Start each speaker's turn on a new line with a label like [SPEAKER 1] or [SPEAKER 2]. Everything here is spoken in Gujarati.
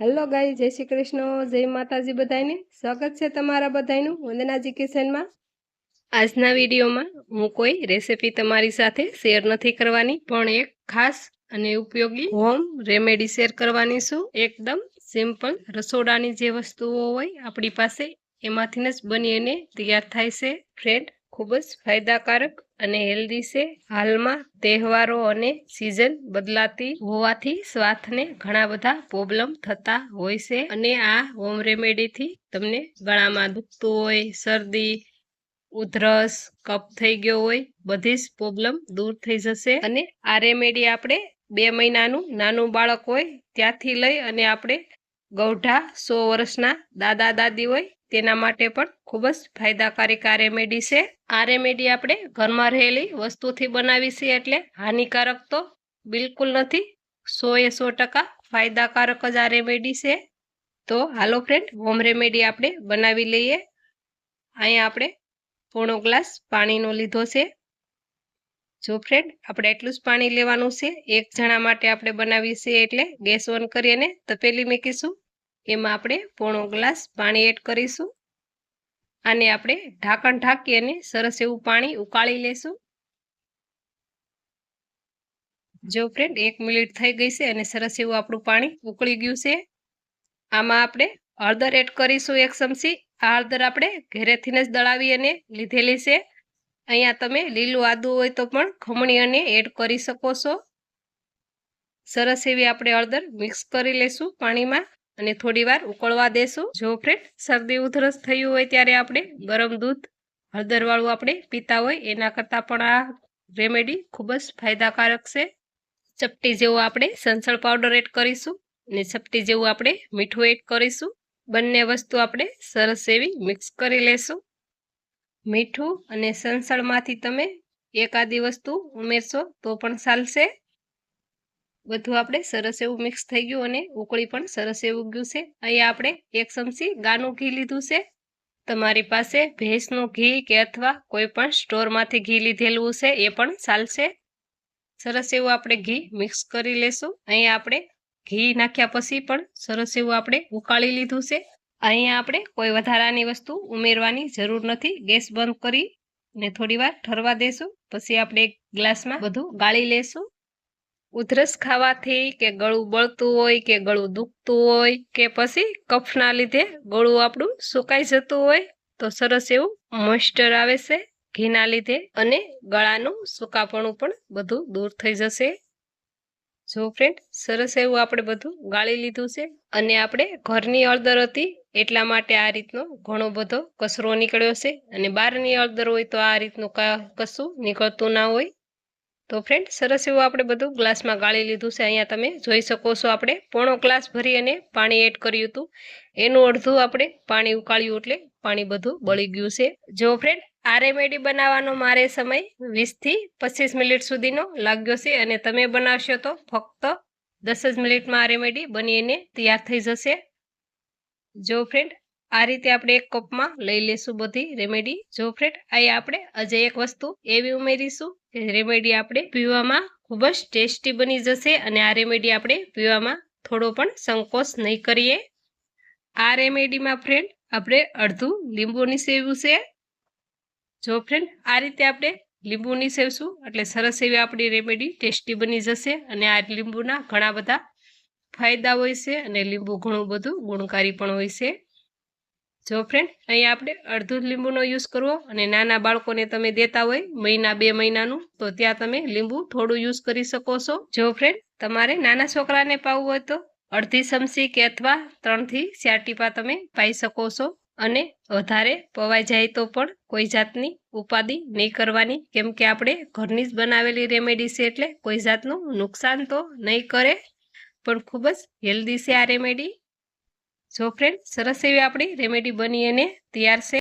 [SPEAKER 1] હેલો ગાઈ જય શ્રી કૃષ્ણ, જય માતાજી બધાને સ્વાગત છે તમારા બધાનું વંદનાજી કિચનમાં. આજના વિડીયોમાં હું કોઈ રેસીપી તમારી સાથે શેર નથી કરવાની, પણ એક ખાસ અને ઉપયોગી હોમ રેમેડી શેર કરવાની છું. એકદમ સિમ્પલ રસોડાની જે વસ્તુઓ હોય આપણી પાસે એમાંથીને જ બની અને તૈયાર થાય છે. ફ્રેન્ડ ખૂબ જ ફાયદાકારક અને હેલ્ધી છે હાલમાં તહેવારો અને સિઝન બદલાતી હોવાથી સ્વાસ્થ્યને ઘણા બધા પ્રોબ્લેમ થતા હોય છે. અને આ હોમ રેમેડીથી તમને ગળામાં દુખતું હોય, શરદી, ઉધરસ, કફ થઈ ગયો હોય, બધી જ પ્રોબ્લેમ દૂર થઈ જશે. અને આ રેમેડી આપણે બે મહિનાનું નાનું બાળક હોય ત્યાંથી લઈ અને આપણે ગૌઢા સો વર્ષના દાદા દાદી હોય તેના માટે પણ ખૂબ જ ફાયદાકારક આ રેમેડી છે. આ રેમેડી આપણે ઘરમાં રહેલી વસ્તુથી બનાવી છે એટલે હાનિકારક તો બિલકુલ નથી. સો એ સો ટકા ફાયદાકારક જ આ રેમેડી છે. તો હાલો ફ્રેન્ડ હોમ રેમેડી આપણે બનાવી લઈએ. અહીંયા આપણે પોણો ગ્લાસ પાણીનો લીધો છે. જો ફ્રેન્ડ આપણે એટલું જ પાણી લેવાનું છે. એક જણા માટે આપણે બનાવીએ છીએ એટલે ગેસ ઓન કરી અને તપેલી મૂકીશું. એમાં આપણે પોણો ગ્લાસ પાણી એડ કરીશું. અને આપણે ઢાંકણ ઢાંકી અને સરસ એવું પાણી ઉકાળી લેશું. જો ફ્રેન્ડ એક મિનિટ થઈ ગઈ છે અને સરસ એવું આપણું પાણી ઉકળી ગયું છે. આમાં આપણે હળદર એડ કરીશું એક ચમચી. આ હળદર આપણે ઘેરેથીને જ દળાવી અને લીધેલી છે. અહીંયા તમે લીલું આદુ હોય તો પણ ખમણી અને એડ કરી શકો છો. સરસ એવી આપણે હળદર મિક્સ કરી લેશું પાણીમાં. અને થોડી વાર ઉકળવા દેશું. જો ફ્રેન્ડ શરદી ઉધરસ થયું હોય ત્યારે આપણે ગરમ દૂધ હળદરવાળું આપણે પીતા હોય, એના કરતાં પણ આ રેમેડી ખૂબ જ ફાયદાકારક છે. ચપટી જેવું આપણે સંસળ પાવડર એડ કરીશું અને ચપટી જેવું આપણે મીઠું એડ કરીશું. બંને વસ્તુ આપણે સરસ એવી મિક્સ કરી લેશું. મીઠું અને સંસળમાંથી તમે એકાદી વસ્તુ ઉમેરશો તો પણ ચાલશે. બધું આપણે સરસ એવું મિક્સ થઈ ગયું અને ઉકળી પણ સરસ એવું ગયું છે. અહીંયા આપણે એક ચમચી ગાનું ઘી લીધું છે. તમારી પાસે ભેંસનું ઘી કે અથવા કોઈ પણ સ્ટોરમાંથી ઘી લીધેલું છે એ પણ ચાલશે. સરસ એવું આપણે ઘી મિક્સ કરી લેશું. અહીંયા આપણે ઘી નાખ્યા પછી પણ સરસ એવું આપણે ઉકાળી લીધું છે. અહીંયા આપણે કોઈ વધારાની વસ્તુ ઉમેરવાની જરૂર નથી. ગેસ બંધ કરી ને થોડી વાર ઠરવા દેશું. પછી આપણે એક ગ્લાસમાં બધું ગાળી લેશું. ઉધરસ ખાવાથી કે ગળું બળતું હોય કે ગળું દુખતું હોય કે પછી કફના લીધે ગળું આપણું સુકાઈ જતું હોય, તો સરસ એવું મોઇસ્ચર આવે છે. ઘીના લીધે અને ગળાનું સુકાપણું પણ બધું દૂર થઈ જશે. જો ફ્રેન્ડ સરસ એવું આપણે બધું ગાળી લીધું છે અને આપણે ઘરની હળદર હતી એટલા માટે આ રીતનો ઘણો બધો કચરો નીકળ્યો છે અને બહારની હળદર હોય તો આ રીતનું કશું નીકળતું ના હોય. તો ફ્રેન્ડ સરસ એવું આપણે બધું ગ્લાસમાં ગાળી લીધું છે. અહીંયા તમે જોઈ શકો છો આપણે પોણો ગ્લાસ ભરી અને પાણી એડ કર્યું હતું. એનું અડધું આપણે પાણી ઉકાળ્યું એટલે પાણી બધું બળી ગયું છે. જો ફ્રેન્ડ આ રેમેડી બનાવવાનો મારે સમય વીસથી પચીસ મિનિટ સુધીનો લાગ્યો છે અને તમે બનાવશો તો ફક્ત દસ જ મિનિટમાં આ રેમેડી બનીને તૈયાર થઈ જશે. જો ફ્રેન્ડ આ રીતે આપણે એક કપમાં લઈ લેશું બધી રેમેડી જો ફ્રેન્ડ, અહીં આપણે હજે એક વસ્તુ એવી ઉમેરીશું કે રેમેડી આપણે પીવામાં ખૂબ જ ટેસ્ટી બની જશે અને આ રેમેડી આપણે પીવામાં થોડો પણ સંકોચ નહીં કરીએ. આ રેમેડીમાં ફ્રેન્ડ, આપણે અડધું લીંબુની સેવું છે. જો ફ્રેન્ડ, આ રીતે આપણે લીંબુની સેવશું એટલે સરસ એવી આપણી રેમેડી ટેસ્ટી બની જશે અને આ લીંબુના ઘણા બધા ફાયદા હોય છે અને લીંબુ ઘણું બધું ગુણકારી પણ હોય છે. જો ફ્રેન્ડ અહીંયા આપણે અડધું લીંબુનો યુઝ કરવો અને નાના બાળકોને તમે દેતા હોય મહિના, બે મહિનાનું, તો ત્યાં તમે લીંબુ થોડું યુઝ કરી શકો છો. જો ફ્રેન્ડ તમારે નાના છોકરાને પાવું હોય તો અડધી ચમચી કે અથવા ત્રણથી ચાર ટીપા તમે પાઈ શકો છો. અને વધારે પવાઈ જાય તો પણ કોઈ જાતની ઉપાધિ નહીં કરવાની. કેમ કે આપણે ઘરની જ બનાવેલી રેમેડી છે એટલે કોઈ જાતનું નુકસાન તો નહીં કરે. પણ ખૂબ જ હેલ્ધી છે આ રેમેડી જો ફ્રેન્ડ સરસ એવી આપણી રેમેડી બની અને તૈયાર છે.